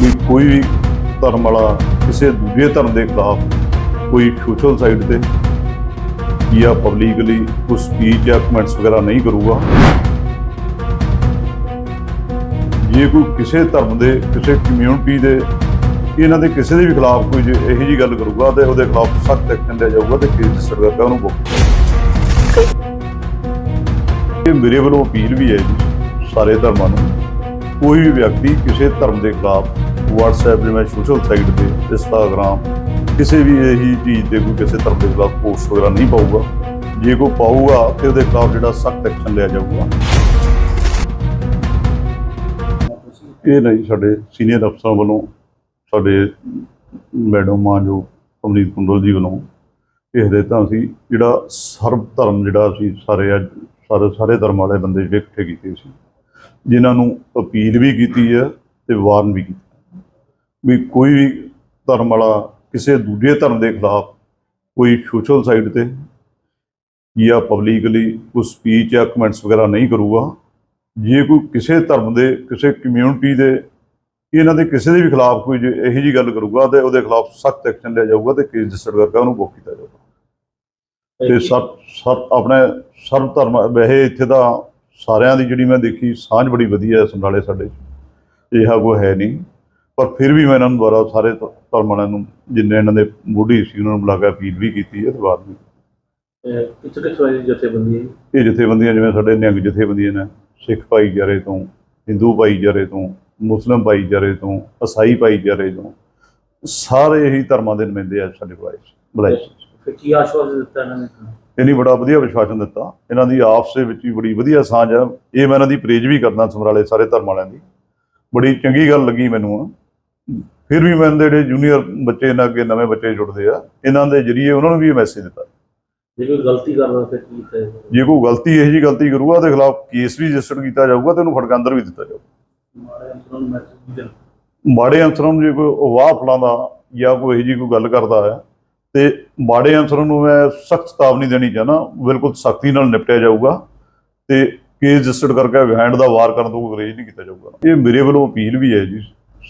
ਵੀ ਕੋਈ ਵੀ ਧਰਮ ਵਾਲਾ ਕਿਸੇ ਦੂਜੇ ਧਰਮ ਦੇ ਖਿਲਾਫ ਕੋਈ ਸੋਸ਼ਲ ਸਾਈਟ ਤੇ ਜਾਂ ਪਬਲਿਕਲੀ ਕੋਈ ਸਪੀਚ ਜਾਂ ਕਮੈਂਟਸ ਵਗੈਰਾ ਨਹੀਂ ਕਰੂਗਾ। ਜੇ ਕੋਈ ਕਿਸੇ ਧਰਮ ਦੇ, ਕਿਸੇ ਕਮਿਊਨਿਟੀ ਦੇ, ਇਹਨਾਂ ਦੇ ਕਿਸੇ ਦੇ ਵੀ ਖਿਲਾਫ ਕੋਈ ਜੇ ਇਹੋ ਜੀ ਗੱਲ ਕਰੂਗਾ ਤੇ ਉਹਦੇ ਖਿਲਾਫ ਸਖਤ ਐਕਸ਼ਨ ਲਿਆ ਜਾਊਗਾ ਤੇ ਕੇਸ ਸਰਕਾਰ ਕਰਕੇ ਉਹਨੂੰ ਬੁੱਕ ਇਹ ਮੇਰੇ ਵੱਲੋਂ ਅਪੀਲ ਵੀ ਹੈ ਜੀ, ਸਾਰੇ ਧਰਮਾਂ ਨੂੰ। ਕੋਈ ਵੀ ਵਿਅਕਤੀ ਕਿਸੇ ਧਰਮ ਦੇ ਖਿਲਾਫ WhatsApp ਜਿਵੇਂ ਸੋਸ਼ਲ ਸਾਈਟ ਤੇ, Instagram, ਕਿਸੇ ਵੀ ਇਹੀ ਚੀਜ਼ ਤੇ ਕੋਈ ਕਿਸੇ ਧਰਮ ਦੇ ਖਿਲਾਫ ਪੋਸਟ ਵਗੈਰਾ ਨਹੀਂ ਪਾਊਗਾ। ਜੇ ਕੋਈ ਪਾਊਗਾ ਤੇ ਉਹਦੇ ਖਿਲਾਫ ਜਿਹੜਾ ਸਖਤ ਐਕਸ਼ਨ ਲਿਆ ਜਾਊਗਾ। ਇਹ ਨਹੀਂ ਸਾਡੇ ਸੀਨੀਅਰ ਅਫਸਰਾਂ ਵੱਲੋਂ, ਸਾਡੇ ਮੈਡਮ ਮਾਂ ਜੋ ਅਮਰੀਤ ਕੁੰਡਲ ਜੀ ਵੱਲੋਂ, ਇਹ ਹਦਾਇਤਾਂ ਸੀ ਜਿਹੜਾ ਸਰਬ ਧਰਮ ਜਿਹੜਾ ਅਸੀਂ ਸਾਰੇ ਅੱਜ, ਸਾਰੇ ਸਾਰੇ ਧਰਮ ਵਾਲੇ ਬੰਦੇ ਜਿਹੜੇ ਇਕੱਠੇ ਕੀਤੇ ਸੀ। ਜਿਨ੍ਹਾਂ ਨੂੰ ਅਪੀਲ ਵੀ ਕੀਤੀ ਹੈ ਤੇ ਵਾਰਨ ਵੀ ਕੀਤਾ ਵੀ ਕੋਈ ਵੀ ਧਰਮ ਵਾਲਾ ਕਿਸੇ ਦੂਜੇ ਧਰਮ ਦੇ ਖਿਲਾਫ ਕੋਈ ਸੋਸ਼ਲ ਸਾਈਟ ਤੇ ਜਾਂ ਪਬਲਿਕਲੀ ਕੋਈ ਸਪੀਚ ਜਾਂ ਕਮੈਂਟਸ ਵਗੈਰਾ ਨਹੀਂ ਕਰੂਗਾ ਜੇ ਕੋਈ ਕਿਸੇ ਧਰਮ ਦੇ ਕਿਸੇ ਕਮਿਊਨਿਟੀ ਦੇ ਇਹਨਾਂ ਦੇ ਕਿਸੇ ਦੇ ਵੀ ਖਿਲਾਫ ਕੋਈ ਜੇ ਇਹੋ ਜੀ ਗੱਲ ਕਰੂਗਾ ਤੇ ਉਹਦੇ ਖਿਲਾਫ ਸਖਤ ਐਕਸ਼ਨ ਲਿਆ ਜਾਊਗਾ ਤੇ ਕੇਸ ਰਜਿਸਟਰ ਕਰਕੇ ਉਹਨੂੰ ਬੁੱਕ ਕੀਤਾ ਜਾਊਗਾ। ਤੇ ਸਰ ਸਰ ਆਪਣੇ ਸਰਬ ਧਰਮ ਵੈਸੇ ਇੱਥੇ ਤਾਂ ਸਾਰਿਆਂ ਦੀ ਜਿਹੜੀ ਮੈਂ ਦੇਖੀ ਸਾਂਝ ਬੜੀ ਵਧੀਆ ਹੈ ਸਮਰਾਲੇ ਸਾਡੇ 'ਚ। ਇਹੋ ਕੋਈ ਹੈ ਨਹੀਂ। ਪਰ ਫਿਰ ਵੀ ਮੈਂ ਇਹਨਾਂ ਨੂੰ ਦੁਆਰਾ ਸਾਰੇ ਧਰਮ ਨੂੰ ਜਿੰਨੇ ਇਹਨਾਂ ਦੇ ਮੋਢੀ ਸੀ ਉਹਨਾਂ ਨੂੰ ਬੁਲਾ ਕੇ ਅਪੀਲ ਵੀ ਕੀਤੀ ਹੈ ਤੇ ਬਾਅਦ ਵੀ ਕਿੱਥੇ ਕਿੱਥੋਂ ਆਈ ਜਥੇਬੰਦੀ? ਹੈ ਇਹ ਜਥੇਬੰਦੀਆਂ ਜਿਵੇਂ ਸਾਡੇ ਨਿਹੰਗ ਜਥੇਬੰਦੀਆਂ ਨੇ ਸਿੱਖ ਭਾਈਚਾਰੇ ਤੋਂ ਹਿੰਦੂ ਭਾਈਚਾਰੇ ਤੋਂ ਮੁਸਲਿਮ ਭਾਈਚਾਰੇ ਤੋਂ ਈਸਾਈ ਭਾਈਚਾਰੇ ਤੋਂ ਸਾਰੇ ਇਹੀ ਧਰਮਾਂ ਦੇ ਨੁਮਾਇੰਦੇ ਆ ਸਾਡੇ ਕੋਲ ਆਏ ਬੁਲਾਏ ਕੀ ਆਸ਼ਵਾਸਨ ਦਿੱਤਾ ਇਹਨਾਂ ਨੇ? ਇਹਨੀ ਬੜਾ ਵਧੀਆ ਵਿਸ਼ਵਾਸਨ ਦਿੱਤਾ। ਇਹਨਾਂ ਦੀ ਆਪਸ ਦੇ ਵਿੱਚ ਵੀ ਬੜੀ ਵਧੀਆ ਸਾਂਝ ਆ। ਇਹ ਮੈਂ ਇਹਨਾਂ ਦੀ ਪ੍ਰੇਜ ਵੀ ਕਰਦਾ ਸਮਰਾਲੇ ਸਾਰੇ ਧਰਮ ਵਾਲਿਆਂ ਦੀ। ਬੜੀ ਚੰਗੀ ਗੱਲ ਲੱਗੀ ਮੈਨੂੰ ਆ ਫਿਰ ਵੀ ਮੈਂ ਜਿਹੜੇ ਜੂਨੀਅਰ ਬੱਚੇ ਇਹਨਾਂ ਅੱਗੇ ਨਵੇਂ ਬੱਚੇ ਜੁੜਦੇ ਆ ਇਹਨਾਂ ਦੇ ਜਰੀਏ ਉਹਨਾਂ ਨੂੰ ਵੀ ਇਹ ਮੈਸੇਜ ਦਿੱਤਾ। ਜੇ ਕੋਈ ਗਲਤੀ ਕਰਦਾ ਫਿਰ ਕੀ ਕੀਤਾ? ਜੇ ਕੋਈ ਗਲਤੀ ਇਹੋ ਜੀ ਗਲਤੀ ਕਰੂਗਾ ਉਹਦੇ ਖਿਲਾਫ ਕੇਸ ਵੀ ਰਜਿਸਟਰ ਕੀਤਾ ਜਾਊਗਾ ਤੇ ਉਹਨੂੰ ਫੜਕਾ ਅੰਦਰ ਵੀ ਦਿੱਤਾ ਜਾਊਗਾ। ਮਾੜੇ ਅਨਸਰਾਂ ਨੂੰ ਜੇ ਕੋਈ ਵਾਹ ਫਲਾਉਂਦਾ ਜਾਂ ਕੋਈ ਇਹੋ ਜੀ ਕੋਈ ਗੱਲ ਕਰਦਾ ਹੈ ਤੇ ਮਾੜੇ ਅਨਸਰਾਂ ਨੂੰ ਮੈਂ ਸਖਤ ਚੇਤਾਵਨੀ ਦੇਣੀ ਚਾਹਨਾ ਬਿਲਕੁਲ ਸਖਤੀ ਨਾਲ ਨਿਪਟਿਆ ਜਾਊਗਾ ਤੇ ਕੇਸ ਰਜਿਸਟਰਡ ਕਰਕੇ ਵਿਹਾਂਡ ਦਾ ਵਾਰ ਕਰਨ ਤੋਂ ਕੋਈ ਨਹੀਂ ਕੀਤਾ ਜਾਊਗਾ। ਇਹ ਮੇਰੇ ਵੱਲੋਂ ਅਪੀਲ ਵੀ ਹੈ ਜੀ,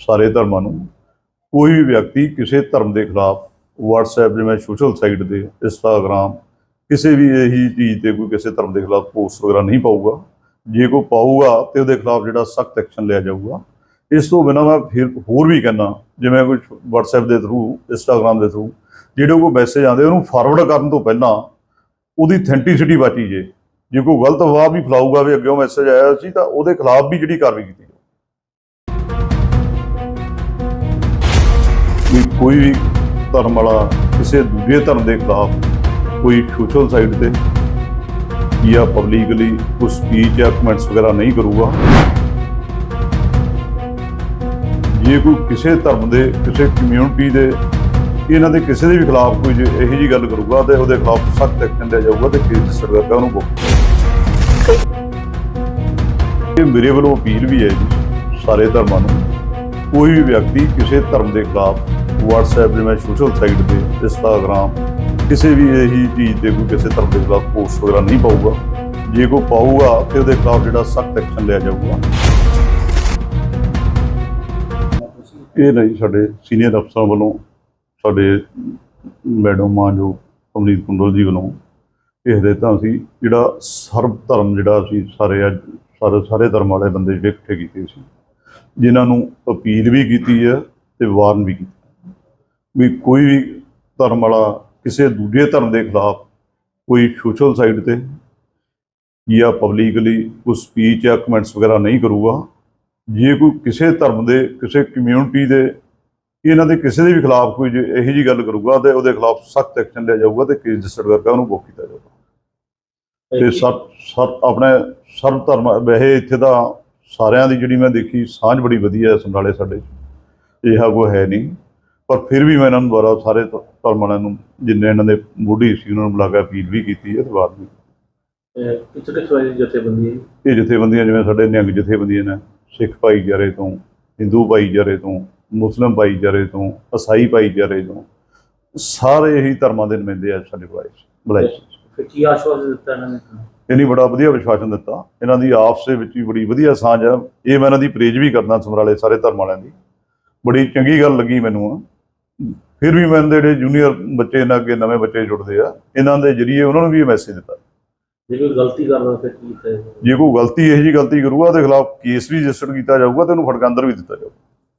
ਸਾਰੇ ਧਰਮਾਂ ਨੂੰ। ਕੋਈ ਵੀ ਵਿਅਕਤੀ ਕਿਸੇ ਧਰਮ ਦੇ ਖਿਲਾਫ WhatsApp ਜਿਵੇਂ ਸੋਸ਼ਲ ਸਾਈਟ ਤੇ, Instagram, ਕਿਸੇ ਵੀ ਇਹੀ ਚੀਜ਼ ਤੇ ਕੋਈ ਕਿਸੇ ਧਰਮ ਦੇ ਖਿਲਾਫ ਪੋਸਟ ਵਗੈਰਾ ਨਹੀਂ ਪਾਊਗਾ। ਜੇ ਕੋਈ ਪਾਊਗਾ ਤੇ ਉਹਦੇ ਖਿਲਾਫ ਜਿਹੜਾ ਸਖਤ ਐਕਸ਼ਨ ਲਿਆ ਜਾਊਗਾ। ਇਸ ਤੋਂ ਬਿਨਾਂ ਮੈਂ ਫਿਰ ਹੋਰ ਵੀ ਕਹਿੰਦਾ, ਜਿਵੇਂ ਕੋਈ WhatsApp ਦੇ ਥਰੂ Instagram ਦੇ ਥਰੂ ਜਿਹੜੇ ਕੋਈ ਮੈਸੇਜ ਆਉਂਦੇ, ਉਹਨੂੰ ਫਾਰਵਰਡ ਕਰਨ ਤੋਂ ਪਹਿਲਾਂ ਉਹਦੀ ਅਥੈਂਟਿਸਿਟੀ ਬਾਚੀ ਜੇ ਜੇ ਕੋਈ ਗਲਤ ਅਫਵਾਹ ਵੀ ਫੈਲਾਊਗਾ ਵੀ ਅੱਗੇ ਉਹ ਮੈਸੇਜ ਆਇਆ ਸੀ, ਤਾਂ ਉਹਦੇ ਖਿਲਾਫ ਵੀ ਜਿਹੜੀ ਕਾਰਵਾਈ ਕੀਤੀ ਵੀ ਕੋਈ ਵੀ ਧਰਮ ਵਾਲਾ ਕਿਸੇ ਦੂਜੇ ਧਰਮ ਦੇ ਖਿਲਾਫ ਕੋਈ ਸੋਸ਼ਲ ਸਾਈਟ ਤੇ ਜਾਂ ਪਬਲਿਕਲੀ ਕੋਈ ਸਪੀਚ ਜਾਂ ਕਮੈਂਟਸ ਵਗੈਰਾ ਨਹੀਂ ਕਰੂਗਾ। ਜੇ ਕੋਈ ਕਿਸੇ ਧਰਮ ਦੇ, ਕਿਸੇ ਕਮਿਊਨਿਟੀ ਦੇ ਇਹਨਾਂ ਦੇ ਕਿਸੇ ਦੇ ਵੀ ਖਿਲਾਫ ਕੋਈ ਜੇ ਇਹੋ ਜੀ ਗੱਲ ਕਰੂਗਾ ਤੇ ਉਹਦੇ ਖਿਲਾਫ ਸਖਤ ਐਕਸ਼ਨ ਲਿਆ ਜਾਊਗਾ ਤੇ ਕੇਸ ਰਜਿਸਟਰ ਕਰਕੇ ਉਹਨੂੰ ਬੁੱਕ ਇਹ ਮੇਰੇ ਵੱਲੋਂ ਅਪੀਲ ਵੀ ਹੈ ਜੀ, ਸਾਰੇ ਧਰਮਾਂ ਨੂੰ। ਕੋਈ ਵੀ ਵਿਅਕਤੀ ਕਿਸੇ ਧਰਮ ਦੇ ਖਿਲਾਫ WhatsApp ਜਿਵੇਂ ਸੋਸ਼ਲ ਸਾਈਟ ਤੇ, Instagram, ਕਿਸੇ ਵੀ ਇਹੀ ਚੀਜ਼ ਤੇ ਕੋਈ ਕਿਸੇ ਧਰਮ ਦੇ ਖਿਲਾਫ ਪੋਸਟ ਵਗੈਰਾ ਨਹੀਂ ਪਾਊਗਾ। ਜੇ ਕੋਈ ਪਾਊਗਾ ਤੇ ਉਹਦੇ ਖਿਲਾਫ ਜਿਹੜਾ ਸਖਤ ਐਕਸ਼ਨ ਲਿਆ ਜਾਊਗਾ। ਇਹ ਨਹੀਂ, ਸਾਡੇ ਸੀਨੀਅਰ ਅਫਸਰਾਂ ਵੱਲੋਂ ਸਾਡੇ ਮੈਡਮ ਮਾਂ ਜੋ ਅਮਰੀਤ ਕੁੰਡਲ ਜੀ ਵੱਲੋਂ, ਇਹ ਹਦਾਇਤਾਂ ਸੀ ਜਿਹੜਾ ਸਰਬ ਧਰਮ ਜਿਹੜਾ ਅਸੀਂ ਸਾਰੇ ਅੱਜ ਸਾਰੇ ਸਾਰੇ ਧਰਮ ਵਾਲੇ ਬੰਦੇ ਜਿਹੜੇ ਇਕੱਠੇ ਕੀਤੇ ਸੀ, ਜਿਨ੍ਹਾਂ ਨੂੰ ਅਪੀਲ ਵੀ ਕੀਤੀ ਹੈ ਤੇ ਵਾਰਨ ਵੀ ਕੀਤਾ ਵੀ ਕੋਈ ਵੀ ਧਰਮ ਵਾਲਾ ਕਿਸੇ ਦੂਜੇ ਧਰਮ ਦੇ ਖਿਲਾਫ ਕੋਈ ਸੋਸ਼ਲ ਸਾਈਟ ਤੇ ਜਾਂ ਪਬਲਿਕਲੀ ਕੋਈ ਸਪੀਚ ਜਾਂ ਕਮੈਂਟਸ ਵਗੈਰਾ ਨਹੀਂ ਕਰੂਗਾ, ਜੇ ਕੋਈ ਕਿਸੇ ਧਰਮ ਦੇ, ਕਿਸੇ ਕਮਿਊਨਿਟੀ ਦੇ ਇਹਨਾਂ ਦੇ ਕਿਸੇ ਦੇ ਵੀ ਖਿਲਾਫ ਕੋਈ ਇਹੋ ਜੀ ਗੱਲ ਕਰੂਗਾ ਤੇ ਉਹਦੇ ਖਿਲਾਫ ਸਖਤ ਐਕਸ਼ਨ ਲਿਆ ਜਾਊਗਾ ਤੇ ਕੇਸ ਰਜਿਸਟਰ ਕਰਕੇ ਉਹਨੂੰ ਬੁੱਕ ਕੀਤਾ ਜਾਊਗਾ। ਤੇ ਸਰ ਸਰ ਆਪਣੇ ਸਰਬ ਧਰਮ ਵੈਸੇ ਇੱਥੇ ਤਾਂ ਸਾਰਿਆਂ ਦੀ ਜਿਹੜੀ ਮੈਂ ਦੇਖੀ ਸਾਂਝ ਬੜੀ ਵਧੀਆ ਹੈ ਸਮਰਾਲੇ ਸਾਡੇ 'ਚ। ਇਹੋ ਕੋਈ ਹੈ ਨਹੀਂ। ਪਰ ਫਿਰ ਵੀ ਮੈਂ ਇਹਨਾਂ ਨੂੰ ਦੁਆਰਾ ਸਾਰੇ ਧਰਮ ਵਾਲਿਆਂ ਨੂੰ ਜਿੰਨੇ ਇਹਨਾਂ ਦੇ ਮੋਢੀ ਸੀ ਉਹਨਾਂ ਨੂੰ ਬੁਲਾ ਕੇ ਅਪੀਲ ਵੀ ਕੀਤੀ ਹੈ ਤੇ ਬਾਅਦ ਵੀ ਕਿੱਥੇ ਕਿੱਥੋਂ ਆਈ ਜਥੇਬੰਦੀ ਹੈ? ਇਹ ਜਥੇਬੰਦੀਆਂ ਜਿਵੇਂ ਸਾਡੇ ਨਿਹੰਗ ਜਥੇਬੰਦੀਆਂ ਨੇ ਸਿੱਖ ਭਾਈਚਾਰੇ ਤੋਂ ਹਿੰਦੂ ਭਾਈਚਾਰੇ ਤੋਂ ਮੁਸਲਿਮ ਭਾਈਚਾਰੇ ਤੋਂ ਈਸਾਈ ਭਾਈਚਾਰੇ ਤੋਂ ਸਾਰੇ ਇਹੀ ਧਰਮਾਂ ਦੇ ਨੁਮਾਇੰਦੇ ਆ ਸਾਡੇ ਬੁਲਾਏ ਫਿਰ ਕੀ ਆਸ਼ਵਾਸਨ ਦਿੱਤਾ ਇਹਨਾਂ ਨੇ? ਇਹਨੀ ਬੜਾ ਵਧੀਆ ਵਿਸ਼ਵਾਸਨ ਦਿੱਤਾ। ਇਹਨਾਂ ਦੀ ਆਪਸ ਦੇ ਵਿੱਚ ਵੀ ਬੜੀ ਵਧੀਆ ਸਾਂਝ ਆ। ਇਹ ਮੈਂ ਇਹਨਾਂ ਦੀ ਪ੍ਰੇਜ ਵੀ ਕਰਦਾ ਸਮਰਾਲੇ ਸਾਰੇ ਧਰਮ ਵਾਲਿਆਂ ਦੀ। ਬੜੀ ਚੰਗੀ ਗੱਲ ਲੱਗੀ ਮੈਨੂੰ ਆ। ਫਿਰ ਵੀ ਮੈਂ ਜਿਹੜੇ ਜੂਨੀਅਰ ਬੱਚੇ ਇਹਨਾਂ ਅੱਗੇ ਨਵੇਂ ਬੱਚੇ ਜੁੜਦੇ ਆ ਇਹਨਾਂ ਦੇ ਜਰੀਏ ਉਹਨਾਂ ਨੂੰ ਵੀ ਇਹ ਮੈਸੇਜ ਦਿੱਤਾ। ਜੇ ਕੋਈ ਗਲਤੀ ਕਰਦਾ ਫਿਰ ਕੀ ਕੀਤਾ ਜੇ ਕੋਈ ਗਲਤੀ ਇਹੋ ਜਿਹੀ ਗਲਤੀ ਕਰੂਗਾ ਉਹਦੇ ਖਿਲਾਫ ਕੇਸ ਵੀ ਰਜਿਸਟਰ ਕੀਤਾ ਜਾਊਗਾ ਤੇ ਉਹਨੂੰ ਫੜਕਾ ਅੰਦਰ ਵੀ ਦਿੱਤਾ ਜਾਊਗਾ।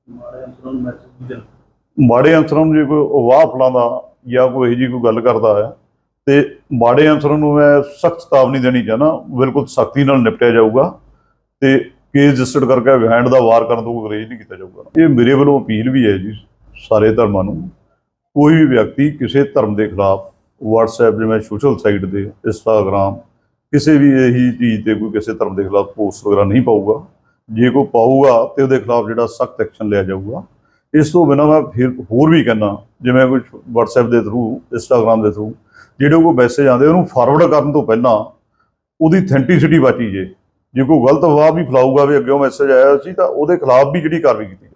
ਮਾੜੇ ਅਨਸਰਾਂ ਨੂੰ ਜੇ ਕੋਈ ਅਵਾਹ ਫਲਾਉਂਦਾ ਜਾਂ ਕੋਈ ਇਹੋ ਜਿਹੀ ਕੋਈ ਗੱਲ ਕਰਦਾ ਹੈ, ਤੇ ਮਾੜੇ ਅਨਸਰਾਂ ਨੂੰ ਮੈਂ ਸਖਤ ਚੇਤਾਵਨੀ ਦੇਣੀ ਚਾਹਨਾ ਬਿਲਕੁਲ ਸਖਤੀ ਨਾਲ ਨਿਪਟਿਆ ਜਾਊਗਾ ਤੇ ਕੇਸ ਰਜਿਸਟਰਡ ਕਰਕੇ ਵਿਹਾਂਡ ਦਾ ਵਾਰ ਕਰਨ ਤੋਂ ਕੋਈ ਗਰੇਜ ਨਹੀਂ ਕੀਤਾ ਜਾਊਗਾ। ਇਹ ਮੇਰੇ ਵੱਲੋਂ ਅਪੀਲ ਵੀ ਹੈ ਜੀ, ਸਾਰੇ ਧਰਮਾਂ ਨੂੰ। ਕੋਈ ਵੀ ਵਿਅਕਤੀ ਕਿਸੇ ਧਰਮ ਦੇ ਖਿਲਾਫ WhatsApp ਜਿਵੇਂ ਸੋਸ਼ਲ ਸਾਈਟ ਦੇ Instagram ਕਿਸੇ ਵੀ ਇਹੀ ਚੀਜ਼ ਤੇ ਕੋਈ ਕਿਸੇ ਧਰਮ ਦੇ ਖਿਲਾਫ ਪੋਸਟ ਵਗੈਰਾ ਨਹੀਂ ਪਾਊਗਾ। ਜੇ ਕੋਈ ਪਾਊਗਾ ਤੇ ਉਹਦੇ ਖਿਲਾਫ ਜਿਹੜਾ ਸਖਤ ਐਕਸ਼ਨ ਲਿਆ ਜਾਊਗਾ। ਇਸ ਤੋਂ ਬਿਨਾਂ ਮੈਂ ਫਿਰ ਹੋਰ ਵੀ ਕਹਿੰਦਾ, ਜਿਵੇਂ ਕੋਈ WhatsApp ਦੇ ਥਰੂ Instagram ਦੇ ਥਰੂ ਜਿਹੜੇ ਕੋਈ ਮੈਸੇਜ ਆਉਂਦੇ, ਉਹਨੂੰ ਫਾਰਵਰਡ ਕਰਨ ਤੋਂ ਪਹਿਲਾਂ ਉਹਦੀ ਅਥੈਂਟਿਸਿਟੀ ਬਾਚੀ ਜੇ। ਜੇ ਕੋਈ ਗਲਤ ਅਫਵਾਹ ਵੀ ਫਲਾਊਗਾ ਵੀ ਅੱਗੇ ਉਹ ਮੈਸੇਜ ਆਇਆ ਸੀ, ਤਾਂ ਉਹਦੇ ਖਿਲਾਫ ਵੀ ਜਿਹੜੀ ਕਾਰਵਾਈ ਕੀਤੀ